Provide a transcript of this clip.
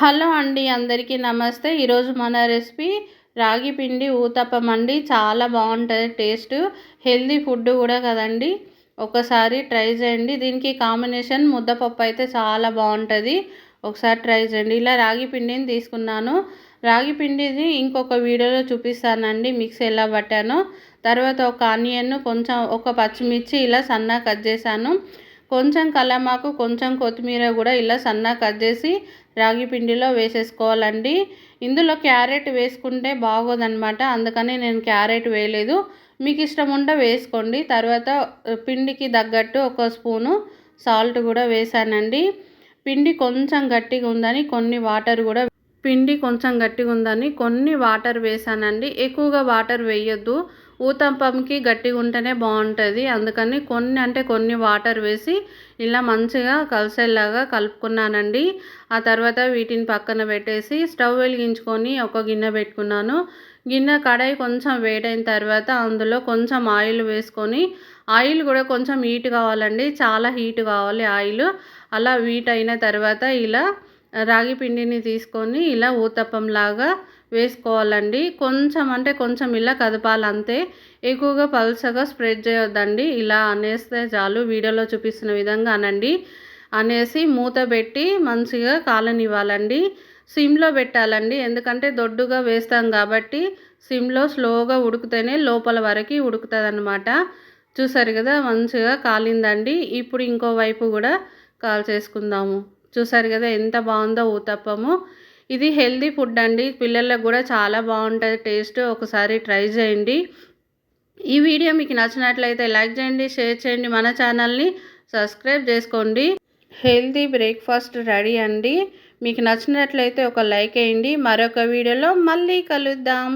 Hello అండి అందరికీ నమస్తే. ఈరోజు మన రెసిపీ రాగి పిండి ఊతప్పం అండి. చాలా బాగుంటుంది టేస్ట్ హెల్దీ ఫుడ్ కూడా కదండి. ఒకసారి ట్రై చేయండి. దీనికి కాంబినేషన్ ముద్దపప్పు అయితే చాలా బాగుంటుంది. ఒకసారి ట్రై చేయండి. ఇలా రాగి పిండిని తీసుకున్నాను. రాగి పిండిని ఇంకొక వీడియోలో చూపిస్తానండి మిక్స్ ఎలా పట్టానో. తర్వాత ఒక ఆనియన్ కొంచెం ఒక పచ్చిమిర్చి ఇలా సన్నగా కట్ చేశాను. కొంచెం కలమాకు కొంచెం కొత్తిమీర కూడా ఇలా సన్నా కట్ చేసి రాగి పిండిలో వేసేసుకోవాలండి. ఇందులో క్యారెట్ వేసుకుంటే బాగోదన్నమాట. అందుకని నేను క్యారెట్ వేయలేదు. మీకు ఇష్టం ఉంటే వేసుకోండి. తర్వాత పిండికి తగ్గట్టు ఒక స్పూను సాల్ట్ కూడా వేసానండి. పిండి కొంచెం గట్టిగా ఉందని కొన్ని వాటర్ కూడా పిండి కొంచెం గట్టిగా ఉందని కొన్ని వాటర్ వేసానండి. ఎక్కువగా వాటర్ వేయొద్దు. ఊతప్పంకి గట్టిగా ఉంటేనే బాగుంటుంది. అందుకని కొన్ని అంటే కొన్ని వాటర్ వేసి ఇలా మంచిగా కలిసేలాగా కలుపుకున్నానండి. ఆ తర్వాత వీటిని పక్కన పెట్టేసి స్టవ్ వెలిగించుకొని ఒక గిన్నె పెట్టుకున్నాను. గిన్నె కడాయి కొంచెం వేడైన తర్వాత అందులో కొంచెం ఆయిల్ వేసుకొని ఆయిల్ కూడా కొంచెం హీట్ కావాలండి. చాలా హీట్ కావాలి ఆయిల్. అలా హీట్ అయిన తర్వాత ఇలా రాగి పిండిని తీసుకొని ఇలా ఊతప్పంలాగా వేసుకోవాలండి. కొంచెం అంటే కొంచెం ఇలా కదపాలి అంతే ఎక్కువగా పల్చగా స్ప్రెడ్ చేయొద్దండి. ఇలా అనేస్తే చాలు వీడియోలో చూపిస్తున్న విధంగా అనండి అనేసి మూత పెట్టి మంచిగా కాలనివ్వాలండి. సిమ్లో పెట్టాలండి. ఎందుకంటే దొడ్డుగా వేస్తాం కాబట్టి సిమ్లో స్లోగా ఉడికితేనే లోపల వరకు ఉడుకుతుంది అనమాట చూసారు కదా మంచిగా కాలిందండి. ఇప్పుడు ఇంకో వైపు కూడా కాల్ చేసుకుందాము చూసారు కదా ఎంత బాగుందో ఊతప్పము. ఇది హెల్దీ ఫుడ్ అండి. పిల్లలకు కూడా చాలా బాగుంటుంది. టేస్ట్ ఒకసారి ట్రై చేయండి. ఈ వీడియో మీకు నచ్చినట్లయితే లైక్ చేయండి షేర్ చేయండి. మన ఛానల్ని సబ్స్క్రైబ్ చేసుకోండి. హెల్దీ బ్రేక్ఫాస్ట్ రెడీ అండి. మీకు నచ్చినట్లయితే ఒక లైక్ వేయండి. మరొక వీడియోలో మళ్ళీ కలుద్దాం.